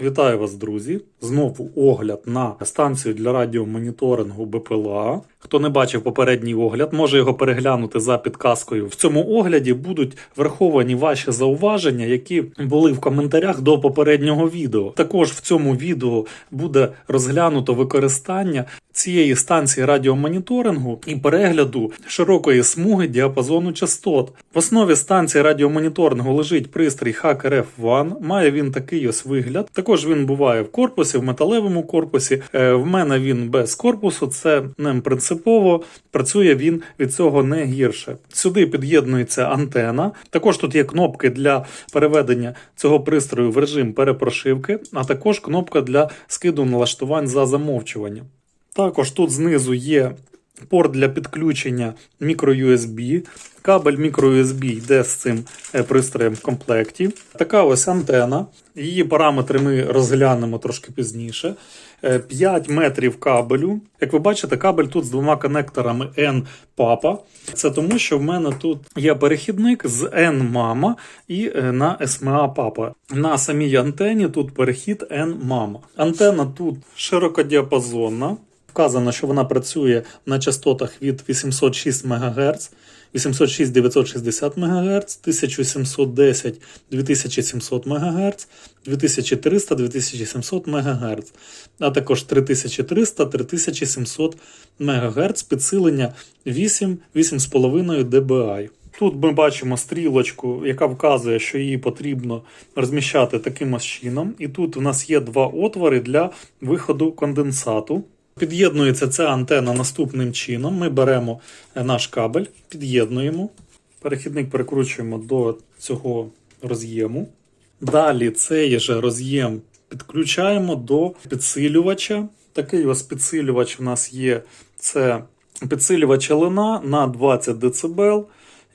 Вітаю вас, друзі! Знову огляд на станцію для радіомоніторингу БПЛА. Хто не бачив попередній огляд, може його переглянути за підказкою. В цьому огляді будуть враховані ваші зауваження, які були в коментарях до попереднього відео. Також в цьому відео буде розглянуто використання цієї станції радіомоніторингу і перегляду широкої смуги діапазону частот. В основі станції радіомоніторингу лежить пристрій Hacker F1. Має він такий ось вигляд. Також він буває в корпусі, в металевому корпусі. Е, В мене він без корпусу. Це не принципово. Працює він від цього не гірше. Сюди під'єднується антена. Також тут є кнопки для переведення цього пристрою в режим перепрошивки, а також кнопка для скиду налаштувань за замовчуванням. Також тут знизу є порт для підключення microUSB. Кабель microUSB йде з цим е, пристроєм в комплекті. Така ось антена. Її параметри ми розглянемо трошки пізніше. Е, 5 метрів кабелю. Як ви бачите, кабель тут з двома коннекторами N-PAPA. Це тому, що в мене тут є перехідник з N-MAMA і е, на SMA PAPA. На самій антені тут перехід N-MAMA. Антена тут широкодіапазонна. Вказано, що вона працює на частотах від 806 МГц, 806 960 МГц, 1710 2700 МГц, 2300 2700 МГц, а також 3300 3700 МГц, підсилення 8 8,5 dBi. Тут ми бачимо стрілочку, яка вказує, що її потрібно розміщати таким чином. І тут у нас є два отвори для виходу конденсату. Під'єднується ця антена наступним чином. Ми беремо е, наш кабель, під'єднуємо. Перехідник перекручуємо до цього роз'єму. Далі цей же роз'єм підключаємо до підсилювача. Такий ось підсилювач у нас є. Це підсилювач лина на 20 дБ,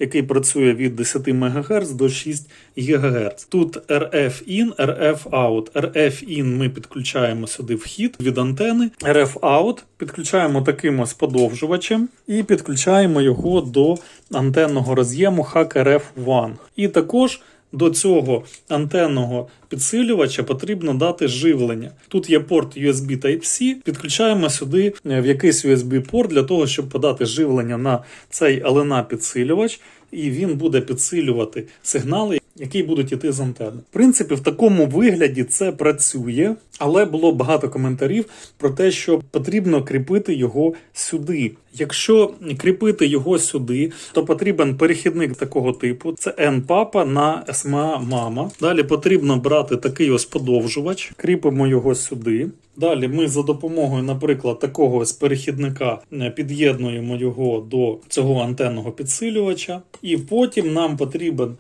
який працює від 10 МГц до 6 ГГц. Тут RF in, RF out. RF in ми підключаємо сюди вхід від антени. RF out підключаємо таким ось подовжувачем і підключаємо його до антенного роз'єму HAC-RF1. І також до цього антенного підсилювача потрібно дати живлення. Тут є порт USB Type-C, підключаємо сюди е, в якийсь USB-порт для того, щоб подати живлення на цей LNA підсилювач, і він буде підсилювати сигнали, які будуть йти з антени. В принципі, в такому вигляді це працює, але було багато коментарів про те, що потрібно кріпити його сюди. Якщо кріпити його сюди, то потрібен перехідник такого типу: це N-папа на SMA мама. Далі потрібно брати такий ось подовжувач, кріпимо його сюди. Далі ми за допомогою, наприклад, такого ось перехідника е, під'єднуємо його до цього антенного підсилювача, і потім нам потрібен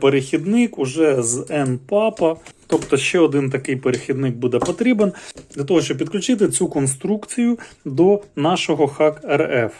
перехідник уже з N-папа. Тобто ще один такий перехідник буде потрібен для того, щоб підключити цю конструкцію до нашого хак RF.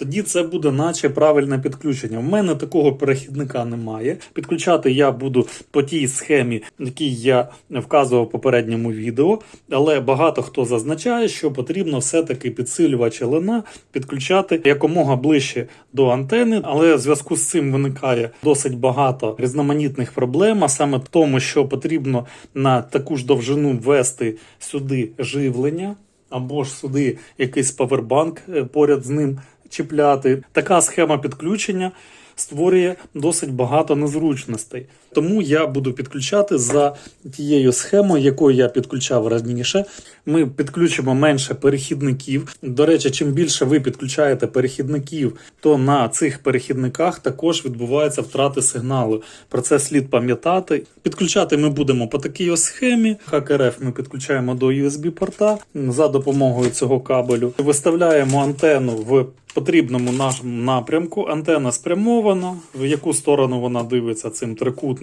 Тоді це буде наче правильне підключення. У мене такого перехідника немає. Підключати я буду по тій схемі, якій я вказував в попередньому відео. Але багато хто зазначає, що потрібно все-таки підсилювач лина підключати якомога ближче до антени. Але в зв'язку з цим виникає досить багато різноманітних проблем, а саме в тому, що потрібно на таку ж довжину ввести сюди живлення, або ж сюди якийсь павербанк е, поряд з ним чіпляти. Така схема підключення створює досить багато незручностей. Тому я буду підключати за тією схемою, якою я підключав раніше. Ми підключимо менше перехідників. До речі, чим більше ви підключаєте перехідників, то на цих перехідниках також відбуваються втрати сигналу. Про це слід пам'ятати. Підключати ми будемо по такій ось схемі. HackRF ми підключаємо до USB-порта за допомогою цього кабелю. Виставляємо антенну в потрібному нашому напрямку. Антенна спрямована, в яку сторону вона дивиться цим трикутником.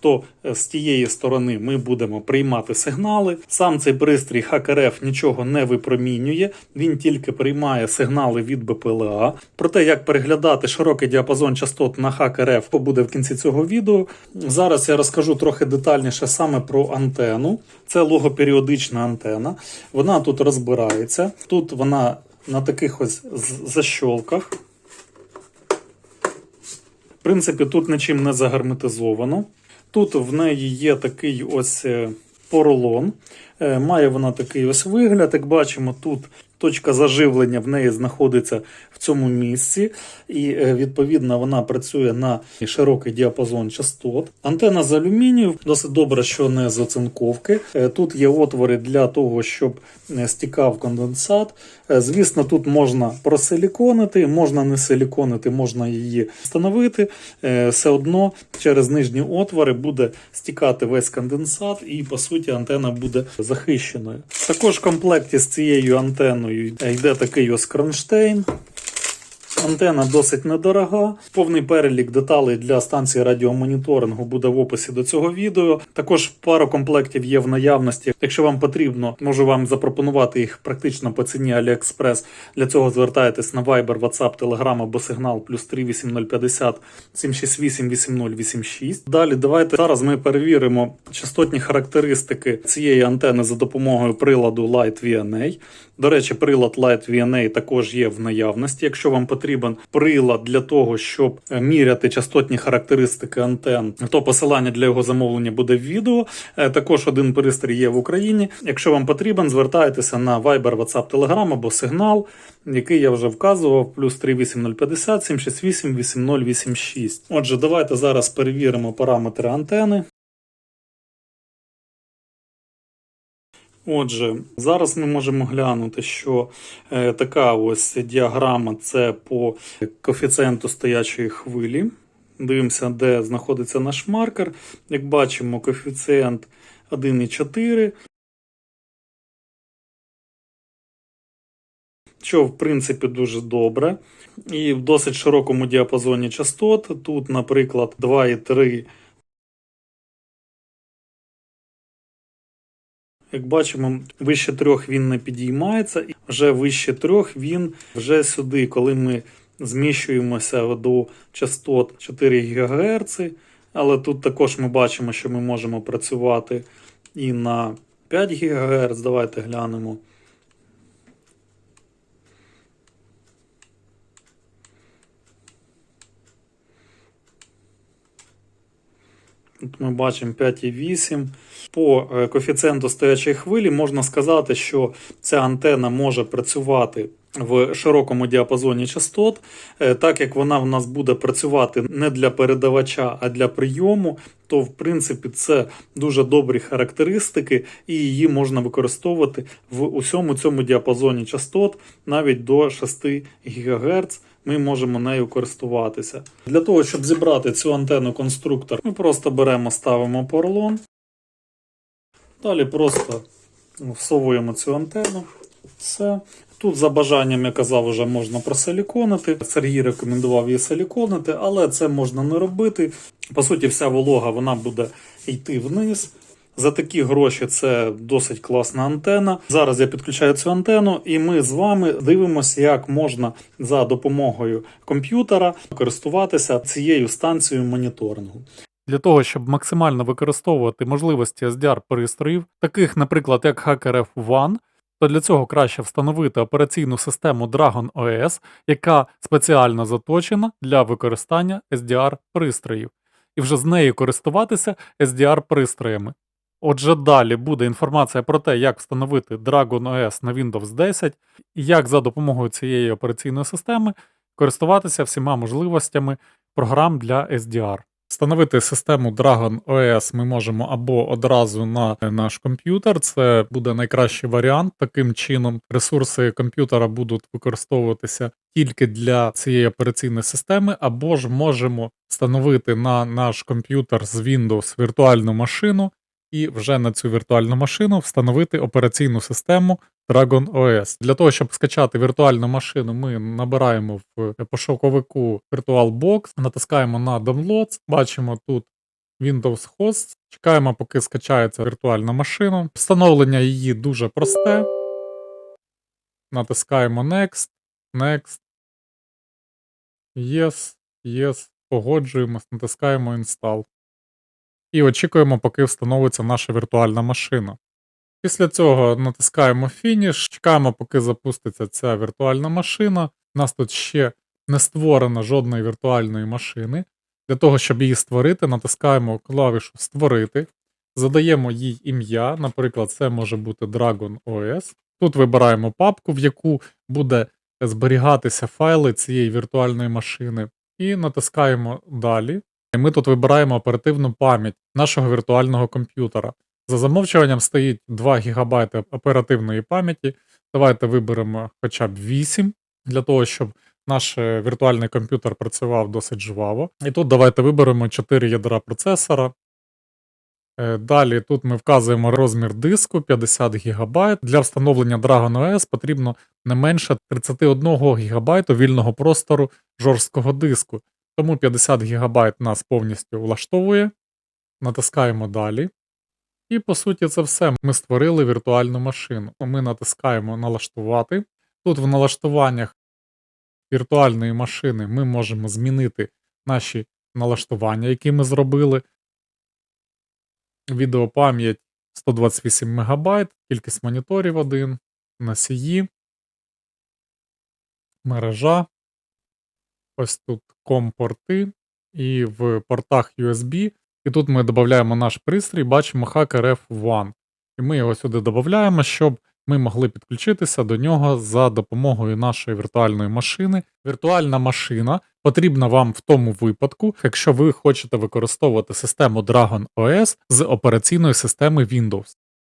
То е, з тієї сторони ми будемо приймати сигнали. Сам цей пристрій HackRF нічого не випромінює, він тільки приймає сигнали від БПЛА. Про те, як переглядати широкий діапазон частот на HackRF, буде в кінці цього відео. Зараз я розкажу трохи детальніше саме про антенну. Це логоперіодична антена. Вона тут розбирається. Тут вона на таких ось защолках. Принципі, тут нічим не загерметизовано. Тут в неї є такий ось е, поролон. Е, Має вона такий ось вигляд. Як бачимо, тут точка заживлення в неї знаходиться в цьому місці, і е, відповідно вона працює на широкий діапазон частот. Антена з алюмінію досить добре, що не з оцинковки. Е, Тут є отвори для того, щоб е, стікав конденсат. Звісно, тут можна просиліконити, можна не силіконити, можна її встановити. Все одно через нижні отвори буде стікати весь конденсат, і по суті антена буде захищеною. Також в комплекті з цією антеною йде такий ось кронштейн. Антена досить недорога. Повний перелік деталей для станції радіомоніторингу буде в описі до цього відео. Також пару комплектів є в наявності. Якщо вам потрібно, можу вам запропонувати їх практично по ціні AliExpress. Для цього звертайтесь на Viber, WhatsApp, Telegram або сигнал плюс 38050 768 8086. Далі давайте зараз ми перевіримо частотні характеристики цієї антени за допомогою приладу Light VNA. До речі, прилад Light VNA також є в наявності. Якщо вам потрібен прилад для того, щоб міряти частотні характеристики антен, то посилання для його замовлення буде в відео. Е, Також один пристрій є в Україні. Якщо вам потрібен, звертайтеся на Viber, WhatsApp, Telegram або сигнал, який я вже вказував, плюс 38050 768 8086. Отже, давайте зараз перевіримо параметри антени. Отже, зараз ми можемо глянути, що е, така ось діаграма це по коефіцієнту стоячої хвилі. Дивимося, де знаходиться наш маркер. Як бачимо, коефіцієнт 1,4. Що, в принципі, дуже добре. І в досить широкому діапазоні частот. Тут, наприклад, 2,3. Як бачимо, вище трьох він не підіймається, і вже вище трьох він вже сюди, коли ми зміщуємося до частот 4 ГГц. Але тут також ми бачимо, що ми можемо працювати і на 5 ГГц. Давайте глянемо. Ми бачимо 5,8. По е, коефіцієнту стоячої хвилі можна сказати, що ця антена може працювати в широкому діапазоні частот, Е, так як вона в нас буде працювати не для передавача, а для прийому, то в принципі це дуже добрі характеристики, і її можна використовувати в усьому цьому діапазоні частот навіть до 6 ГГц ми можемо нею користуватися. Для того, щоб зібрати цю антенну конструктор, ми просто беремо, ставимо поролон. Далі просто всовуємо цю антенну. Все. Тут за бажанням, я казав, вже можна просиліконити. Сергій рекомендував її силіконити, але це можна не робити. По суті, вся волога вона буде йти вниз. За такі гроші це досить класна антена. Зараз я підключаю цю антенну, і ми з вами дивимося, як можна за допомогою комп'ютера користуватися цією станцією моніторингу. Для того, щоб максимально використовувати можливості SDR пристроїв, таких, наприклад, як Hacker F1, то для цього краще встановити операційну систему Dragon OS, яка спеціально заточена для використання SDR пристроїв, і вже з нею користуватися SDR пристроями. Отже, далі буде інформація про те, як встановити Dragon OS на Windows 10 і як за допомогою цієї операційної системи користуватися всіма можливостями програм для SDR. Встановити систему Dragon OS ми можемо або одразу на наш комп'ютер, це буде найкращий варіант. Таким чином, ресурси комп'ютера будуть використовуватися тільки для цієї операційної системи, або ж можемо встановити на наш комп'ютер з Windows віртуальну машину і вже на цю віртуальну машину встановити операційну систему Dragon OS. Для того, щоб скачати віртуальну машину, ми набираємо в пошуковику VirtualBox, натискаємо на Downloads, бачимо тут Windows Host, чекаємо, поки скачається віртуальна машина. Встановлення її дуже просте. Натискаємо Next, Next. Yes, Yes, погоджуємось, натискаємо Install. І очікуємо, поки встановиться наша віртуальна машина. Після цього натискаємо Finish, чекаємо, поки запуститься ця віртуальна машина. У нас тут ще не створено жодної віртуальної машини. Для того, щоб її створити, натискаємо клавішу Створити. задаємо їй ім'я. Наприклад, це може бути Dragon OS. Тут вибираємо папку, в яку буде зберігатися файли цієї віртуальної машини, і натискаємо далі. Ми тут вибираємо оперативну пам'ять нашого віртуального комп'ютера. За замовчуванням стоїть 2 ГБ оперативної пам'яті. Давайте виберемо хоча б 8 для того, щоб наш е, віртуальний комп'ютер працював досить жваво. І тут давайте виберемо 4 ядра процесора. Е, Далі тут ми вказуємо розмір диску 50 ГБ. Для встановлення Dragon OS потрібно не менше 31 ГБ вільного простору жорсткого диску. Тому 50 ГБ нас повністю влаштовує. Натискаємо далі. І по суті це все. Ми створили віртуальну машину. Ми натискаємо налаштувати. Тут в налаштуваннях віртуальної машини ми можемо змінити наші налаштування, які ми зробили. Відеопам'ять 128 МБ, кількість моніторів 1, носії, мережа. Ось тут ком-порти, і в портах USB. І тут ми додаємо наш пристрій, бачимо Hacker F1. І ми його сюди додаємо, щоб ми могли підключитися до нього за допомогою нашої віртуальної машини. Віртуальна машина потрібна вам в тому випадку, якщо ви хочете використовувати систему Dragon OS з операційної системи Windows.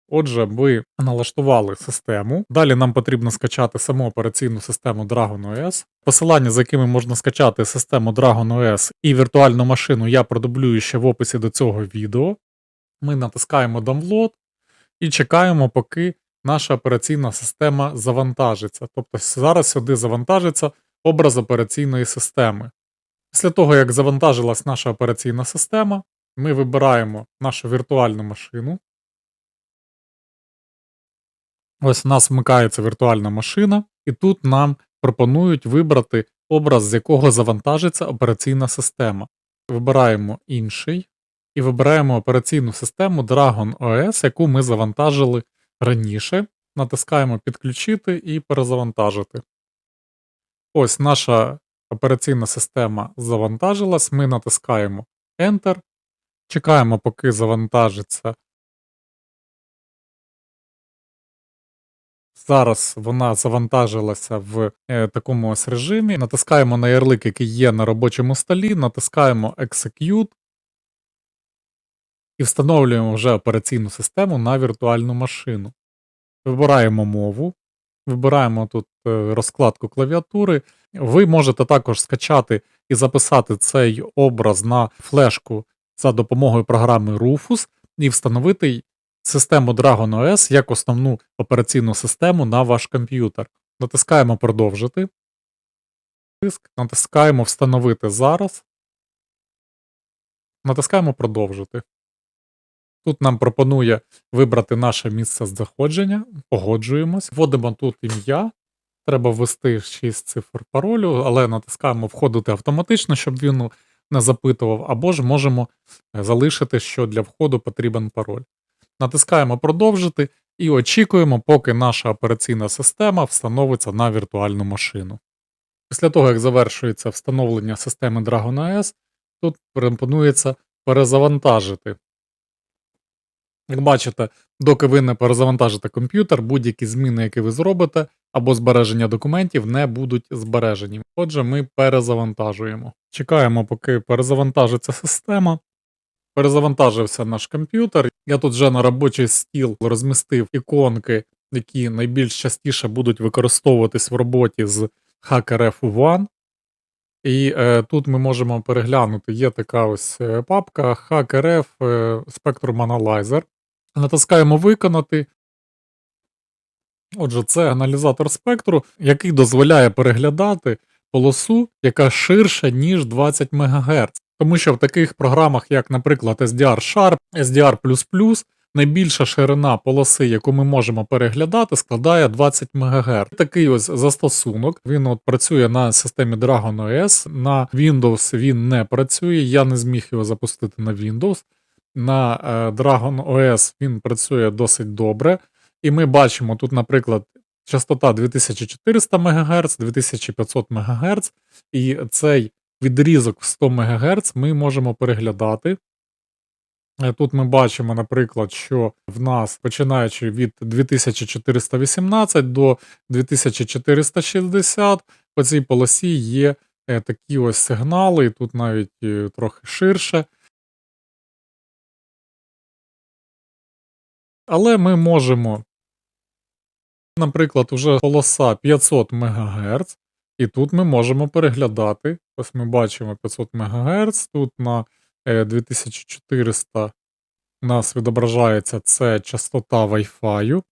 Отже, ви налаштували систему. Далі нам потрібно скачати саму операційну систему Dragon OS. Посилання, за якими можна скачати систему Dragon OS і віртуальну машину, я продублюю ще в описі до цього відео. Ми натискаємо Download і чекаємо, поки наша операційна система завантажиться. Тобто зараз сюди завантажиться образ операційної системи. Після того, як завантажилась наша операційна система, ми вибираємо нашу віртуальну машину. Ось у нас вмикається віртуальна машина, і тут нам пропонують вибрати образ, з якого завантажиться операційна система. Вибираємо інший і вибираємо операційну систему Dragon OS, яку ми завантажили раніше. Натискаємо Підключити і перезавантажити. Ось наша операційна система завантажилась. Ми натискаємо Enter. Чекаємо, поки завантажиться Зараз вона завантажилася в е, такому ось режимі. Натискаємо на ярлик, який є на робочому столі, натискаємо Execute і встановлюємо вже операційну систему на віртуальну машину. Вибираємо мову, вибираємо тут е, розкладку клавіатури. Ви можете також скачати і записати цей образ на флешку за допомогою програми Rufus і встановити систему Dragon OS як основну операційну систему на ваш комп'ютер. Натискаємо Продовжити. Тиск, Натискаємо Встановити зараз. Натискаємо Продовжити. Тут нам пропонує вибрати наше місце знаходження. Погоджуємось. Вводимо тут ім'я. Треба ввести 6 цифр паролю, але натискаємо Входити автоматично, щоб він не запитував, або ж можемо залишити, що для входу потрібен пароль. Натискаємо продовжити і очікуємо, поки наша операційна система встановиться на віртуальну машину. Після того, як завершується встановлення системи Dragon OS, тут пропонується перезавантажити. Як бачите, доки ви не перезавантажите комп'ютер, будь-які зміни, які ви зробите, або збереження документів не будуть збережені. Отже, ми перезавантажуємо. Чекаємо, поки перезавантажиться система. Перезавантажився наш комп'ютер. Я тут вже на робочий стіл розмістив іконки, які найбільш частіше будуть використовуватись в роботі з HackerF One. І е, тут ми можемо переглянути, є така ось е, папка HackerF е, Spectrum Analyzer. Натискаємо Виконати. Отже, це аналізатор спектру, який дозволяє переглядати полосу, яка ширша, ніж 20 МГц. Тому що в таких програмах, як, наприклад, SDR Sharp, SDR, найбільша ширина полоси, яку ми можемо переглядати, складає 20 МГц. Такий ось застосунок. Він от працює на системі Dragon OS. На Windows він не працює. Я не зміг його запустити на Windows. На е, Dragon OS він працює досить добре. І ми бачимо тут, наприклад, частота 2400 МГц, 2500 МГц, і цей відрізок в 100 МГц ми можемо переглядати. Е, Тут ми бачимо, наприклад, що в нас починаючи від 2418 до 2460 по цій полосі є е, такі ось сигнали, і тут навіть е, трохи ширше. Але ми можемо, наприклад, уже полоса 500 МГц, і тут ми можемо переглядати. Ось ми бачимо 500 МГц, тут на е, 2400 у нас відображається це частота Wi-Fi.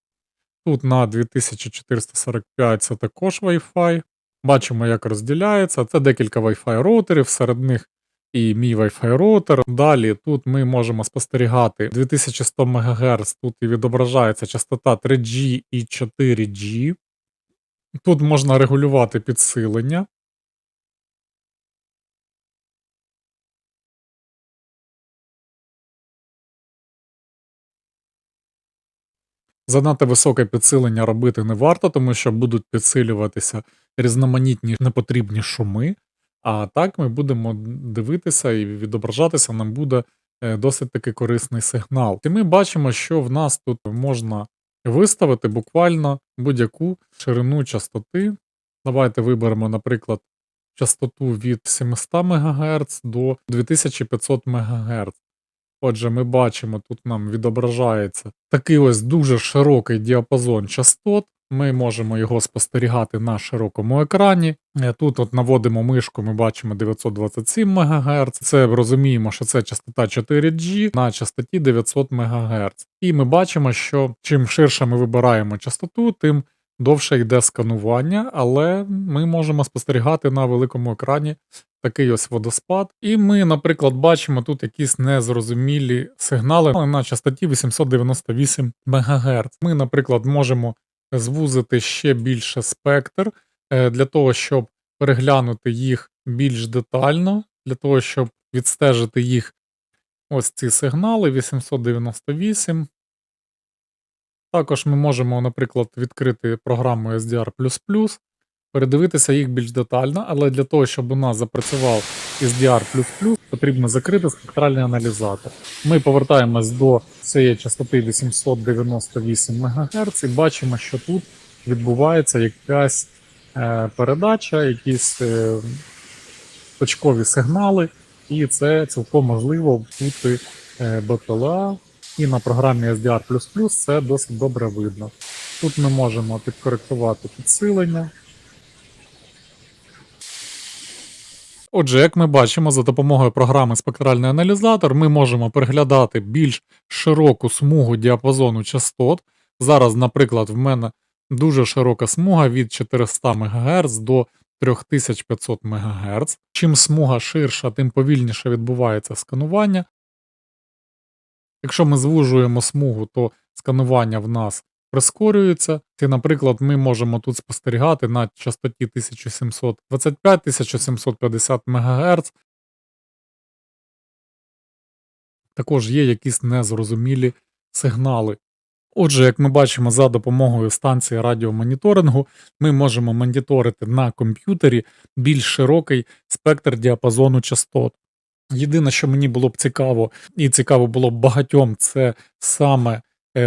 Тут на 2445 це також Wi-Fi. Бачимо, як розділяється. Це декілька Wi-Fi роутерів, серед них і мій Wi-Fi роутер. Далі тут ми можемо спостерігати 2100 МГц, тут і відображається частота 3G і 4G. Тут можна регулювати підсилення. Занадто високе підсилення робити не варто, тому що будуть підсилюватися різноманітні непотрібні шуми. А так ми будемо дивитися і відображатися нам буде е, досить таки корисний сигнал. І ми бачимо, що в нас тут можна виставити буквально будь-яку ширину частоти. Давайте виберемо, наприклад, частоту від 700 МГц до 2500 МГц. Отже, ми бачимо, тут нам відображається такий ось дуже широкий діапазон частот. Ми можемо його спостерігати на широкому екрані. Е, Тут от наводимо мишку, ми бачимо 927 МГц. Це розуміємо, що це частота 4G на частоті 900 МГц. І ми бачимо, що чим ширше ми вибираємо частоту, тим довше йде сканування, але ми можемо спостерігати на великому екрані такий ось водоспад. І ми, наприклад, бачимо тут якісь незрозумілі сигнали на частоті 898 МГц. Ми, наприклад, можемо звузити ще більше спектр е, для того, щоб переглянути їх більш детально, для того, щоб відстежити їх ось ці сигнали 898. Також ми можемо, наприклад, відкрити програму SDR, передивитися їх більш детально, але для того, щоб у нас запрацював SDR, потрібно закрити спектральний аналізатор. Ми повертаємось до цієї частоти 898 МГц і бачимо, що тут відбувається якась е, передача, якісь е, точкові сигнали, і це цілком можливо бути е, БПЛА. І на програмі SDR це досить добре видно. Тут ми можемо підкоректувати підсилення. Отже, як ми бачимо, за допомогою програми Спектральний аналізатор ми можемо переглядати більш широку смугу діапазону частот. Зараз, наприклад, в мене дуже широка смуга від 400 МГц до 3500 МГц. Чим смуга ширша, тим повільніше відбувається сканування. Якщо ми звужуємо смугу, то сканування в нас прискорюється. І, наприклад, ми можемо тут спостерігати на частоті 1725-1750 МГц. Також є якісь незрозумілі сигнали. Отже, як ми бачимо, за допомогою станції радіомоніторингу ми можемо моніторити на комп'ютері більш широкий спектр діапазону частот. Єдине, що мені було б цікаво, і цікаво було б багатьом, це саме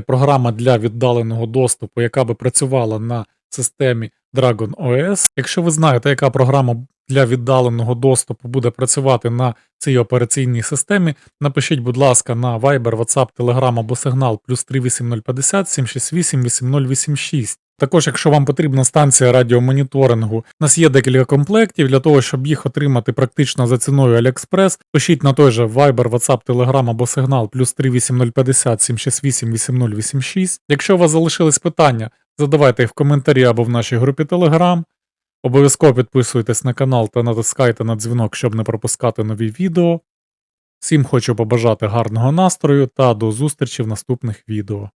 програма для віддаленого доступу, яка би працювала на системі Dragon OS. Якщо ви знаєте, яка програма для віддаленого доступу буде працювати на цій операційній системі, напишіть, будь ласка, на Viber, WhatsApp, Telegram або Signal плюс 38050 768 8086. Також, якщо вам потрібна станція радіомоніторингу, у нас є декілька комплектів для того, щоб їх отримати практично за ціною AliExpress, пишіть на той же Viber, WhatsApp, Telegram або Signal плюс 38050 768 8086. Якщо у вас залишились питання, задавайте їх в коментарі або в нашій групі Telegram. Обов'язково підписуйтесь на канал та натискайте на дзвінок, щоб не пропускати нові відео. Всім хочу побажати гарного настрою та до зустрічі в наступних відео.